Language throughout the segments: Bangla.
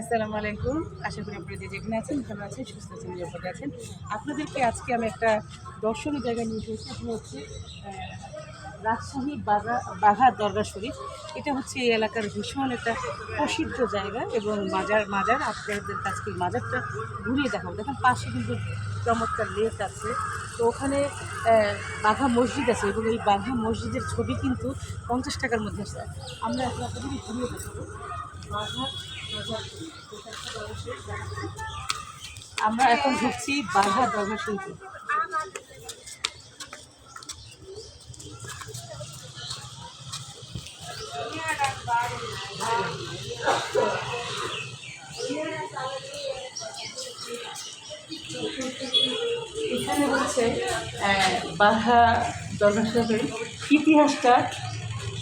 আসসালামু আলাইকুম। আশা করি আপনারা যে যেখানে আছেন, ভালো আছেন, সুস্থ আছেন, নিরাপদে আছেন। আপনাদেরকে আজকে আমি একটা দর্শনীয় জায়গায় নিয়ে এসেছি। সেটা হচ্ছে রাজশাহী বাগা, বাঘা দরগা শরীফ। এটা হচ্ছে এই এলাকার ভীষণ একটা প্রসিদ্ধ জায়গা এবং মাজার মাজার, আপনাদের কাছকে মাজারটা ঘুরিয়ে দেখাবো। দেখেন, পাশে কিন্তু চমৎকার লেক আছে। তো ওখানে বাঘা মসজিদ আছে এবং এই বাঘা মসজিদের ছবি কিন্তু পঞ্চাশ টাকার মধ্যে আছে। আমরা এখন আপনাদের ঘুরিয়ে দেখাবো। আমরা এখন ঢুকছি বাঘা দরগা শরীফে এখানে হচ্ছে বাঘা দরগা শরীফের ইতিহাসটা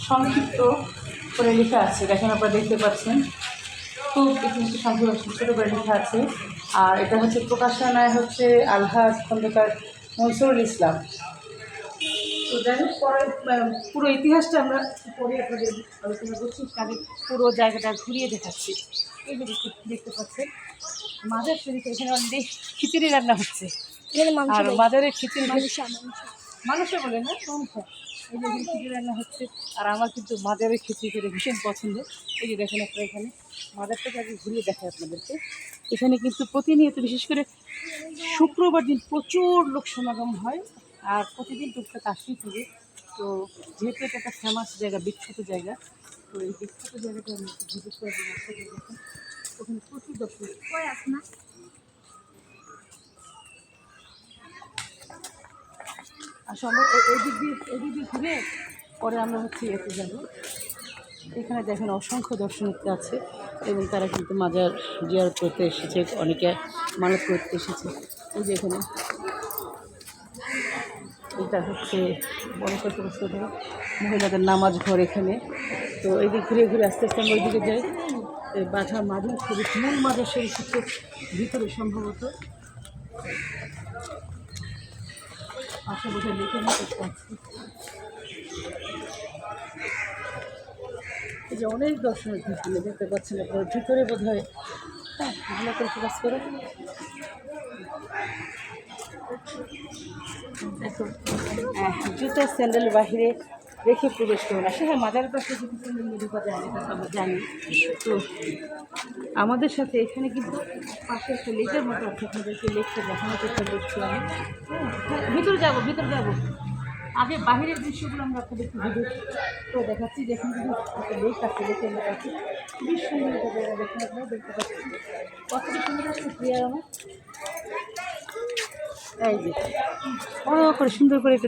সংক্ষিপ্ত করে লেখা আছে দেখেন আপনারা দেখতে পাচ্ছেন। খুব ইতিহাসটা সংক্ষিপ্ত ছোটো করে লেখা আছে। আর এটা হচ্ছে প্রকাশনায় হচ্ছে আলহাজ খন্দকার মনসুরুল ইসলাম। তো যাই হোক পরে পুরো ইতিহাসটা আমরা পরে আপনাদের আলোচনা করছি আগে পুরো জায়গাটা ঘুরিয়ে দেখাচ্ছি। এই দেখতে পাচ্ছেন মাজার শরীফে এখানে অলরেডি খিচুড়ি রান্না হচ্ছে। আর। মাজারের খিচুড়ি মাংস মাংস। মানুষে বলে না মানুষে এই যে খিচুড়ি রান্না হচ্ছে, আর আমার কিন্তু মাজারের খিচুড়ি খেতে ভীষণ পছন্দ। এই যে দেখেন আপনারা এখানে মাজারটাকে আগে ঘুরিয়ে দেখায় আপনাদেরকে। এখানে কিন্তু প্রতিনিয়ত, বিশেষ করে শুক্রবার দিন প্রচুর লোক সমাগম হয়, আর প্রতিদিন টুকটাক আসতেই থাকে। তো যেহেতু এটা একটা ফেমাস জায়গা, বিখ্যাত জায়গা, তো এই বিখ্যাত জায়গাটা আমি ভিজিট করে দেখেন। ওখানে প্রচুর দর্শক সম্ভব এই দিক দিয়ে এই দিক দিয়ে ঘুরে পরে আমরা হচ্ছে এতে যাব। এখানে দেখেন অসংখ্য দর্শনার্থী আছে এবং তারা কিন্তু মাজার জিয়ারত করতে এসেছে, অনেকে মানত করতে এসেছে। এই যে এখানে। এটা হচ্ছে বড় কত মহিলাদের নামাজ ঘর এখানে। তো এই দিক ঘুরে ঘুরে আস্তে আস্তে আমরা ওইদিকে যাই। বাঘা মাজার শরীফ মূল শরীফ হচ্ছে ভিতরে সম্ভবত। পাশে বসে লিখে নিতে পারছি এই যে অনেক দর্শনার্থী এখানে দেখতে পাচ্ছেন আপনার, ভিতরে বোধ হয় ভালো করে। ফোকাস করে দেখো জুতো স্যান্ডেল বাহিরে রেখে প্রবেশ করো না। সে হ্যাঁ মাজার পাশে নিয়ে ঢোকা যায় আমরা জানি। তো আমাদের সাথে এখানে কিন্তু পাশে একটা লেকের মতো আছে আপনাদেরকে লেকটা দেখানোর চেষ্টা করছিলাম হ্যাঁ, ভিতরে যাব ভিতরে যাব। আগে বাহিরের দৃশ্যগুলো আমরা আপনাদেরকে ভিডিও তো দেখাচ্ছি যেখানে কিন্তু একটা লেক আছে লেকের মতো আছে। খুবই সুন্দর একটা জায়গা দেখুন আপনারা দেখতে পাচ্ছি কতটা সুন্দর আছে ক্লিয়ার আমার। এই যে বড় করে সুন্দর করে একটু